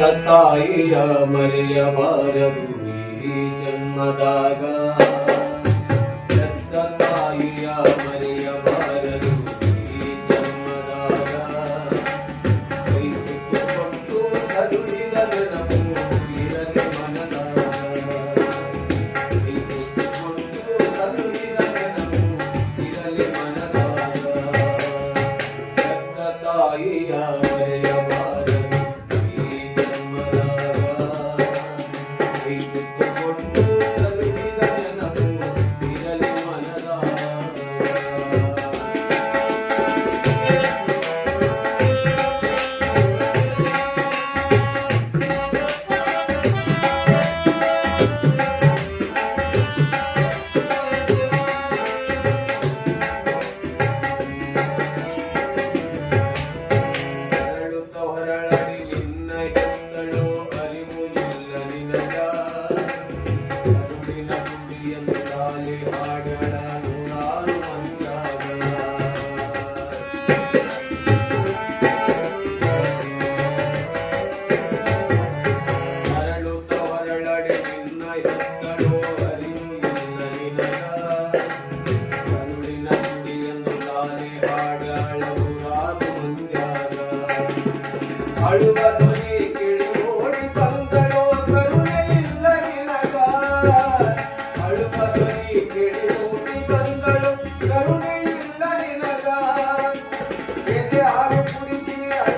ತಾಯಿಯ ಮರೆಯಬಾರದು ಈ ಜನ್ಮದಾಗ. ಹೆತ್ತ ಈ ಮರೆಯಬಾರದು ಲಾಲಿ ಹಾಡಳ ನೂರಾರು ಮಂದಾಗ ಅರಳುತ್ತ ಹೊರಳಡಿ ನಿನ್ನ ಗುಡಿಯನ್ನು ಲಾಲಿ ಹಾಡಳ ಅಳುವ ಧ್ವನಿ ಕೇಳಿ ಓಡಿ ಬಂದಳೋ, ಕರುಣೆ ಇಲ್ಲ ನಿನಗ.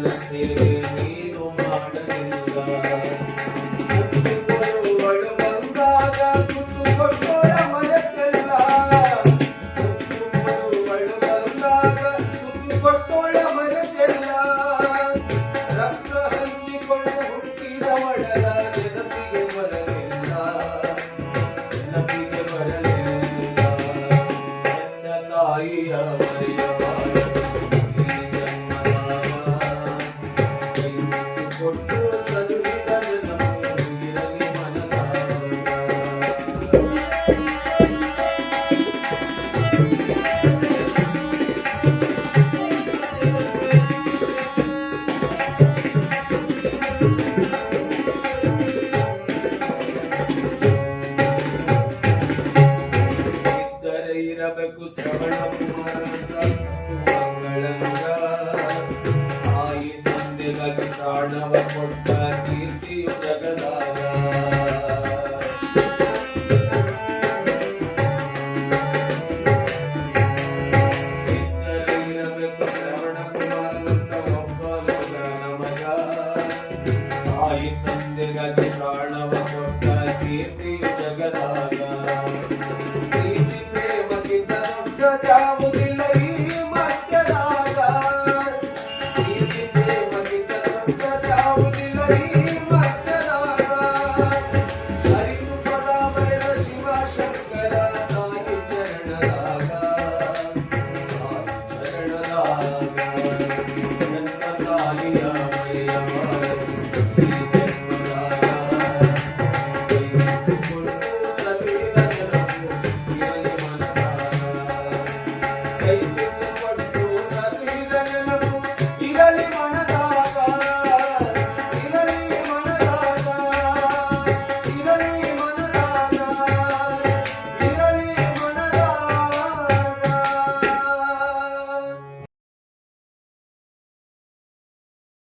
Let's see. ಇದ್ದರೆ ಇರಬೇಕು ಶ್ರವಣ ಕುಮಾರನಂತ ಮಂಗಳಂಗ ತಾಯಿ ತಂದೆಗಾಗಿ ಪ್ರಾಣವ ಕೊಟ್ಟ ಕೀರ್ತಿಯು ಜಗದಾಗ ತಾಯಿ ತಂದೆಗಾಗಿ ಪ್ರಾಣವ ಕೊಟ್ಟ ಕೀರ್ತಿಯು